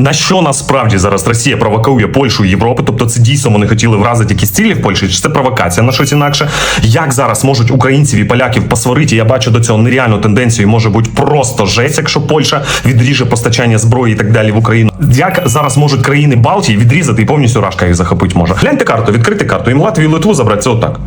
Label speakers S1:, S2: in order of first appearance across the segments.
S1: На що насправді зараз Росія провокує Польщу і Європу? Тобто це дійсно вони хотіли вразити якісь цілі в Польщі, чи це провокація на щось інакше? Як зараз можуть українців і поляків посварити? Я бачу до цього нереальну тенденцію. і Може бути просто жесть, якщо Польща відріже постачання зброї і так далі в Україну. Як зараз можуть країни Балтії відрізати і повністю Рашка їх захопити може? Гляньте карту, відкрити карту. Їм Латвію і Литву забрати це отак.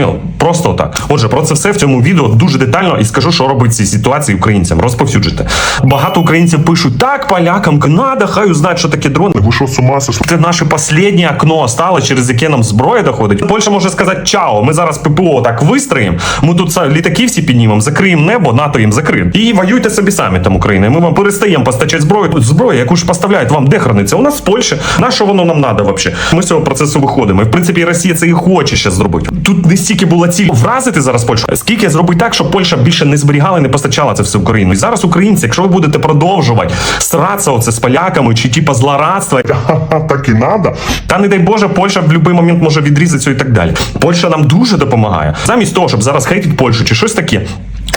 S1: Понял? Просто отак. Отже, про це все в цьому відео дуже детально і скажу, що робить цій ситуації українцям. Розповсюджуйте. Багато українців пишуть: так, полякам надо, хай узнають, що таке дрон.
S2: Ви що з ума сошли?
S1: Це наше останнє окно осталось, через яке нам зброя доходить. Польща може сказати чао. Ми зараз ППО так вистроїмо. Ми тут літаки всі піднімемо, закриємо небо, НАТО їм закриє. І воюйте собі самі там Україна. Ми вам перестаємо постачати зброю. Тут зброя, яку ж поставляють вам, де храниться? У нас в Польщі. На що воно нам надо взагалі? Ми з цього процесу виходимо. І в принципі Росія це і хоче ще зробити. Тут не стільки була ціль вразити зараз Польщу, скільки зробить так, щоб Польща більше не зберігала і не постачала це все Україну. І зараз українці, якщо ви будете продовжувати сратися оце з поляками чи типа злорадства,
S2: так і надо.
S1: та не дай Боже, Польща в будь-який момент може відрізатися і так далі. Польща нам дуже допомагає. Замість того, щоб зараз хейтити Польщу чи щось таке.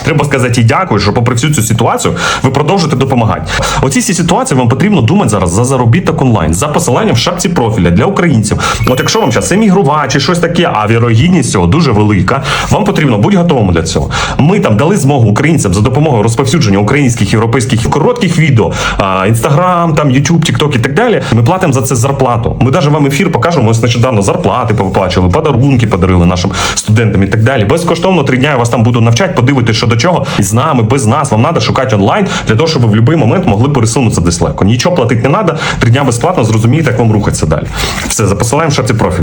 S1: Треба сказати їй дякую, що попри всю цю ситуацію ви продовжуєте допомагати. Оці всі ситуації вам потрібно думати зараз за заробіток онлайн, за посиланням в шапці профіля для українців. От якщо вам зараз емігрувати чи щось таке, а вірогідність цього дуже велика, вам потрібно бути готовим для цього. Ми там дали змогу українцям за допомогою розповсюдження українських європейських коротких відео, інстаграм, там Ютуб, Тікток і так далі. Ми платимо за це зарплату. Ми навіть вам ефір покажемо. Ось нещодавно зарплати повиплачували, подарунки подарили нашим студентам і так далі. Безкоштовно три дня я вас там буду навчати, подивитися, що до чого. І з нами, без нас. Вам треба шукати онлайн для того, щоб ви в будь-який момент могли пересунутися десь легко. Нічого платити не треба. Три дня безплатно зрозумієте, як вам рухатися далі. Все, запосилаємо в шапці профіль.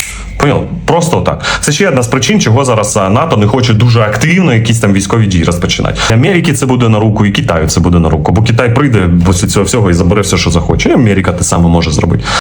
S1: Поняли? Просто так. Це ще одна з причин, чого зараз НАТО не хоче дуже активно якісь там військові дії розпочинати. Америці це буде на руку, і Китаю це буде на руку. Бо Китай прийде після цього всього і забере все, що захоче. І Америка те саме може зробити.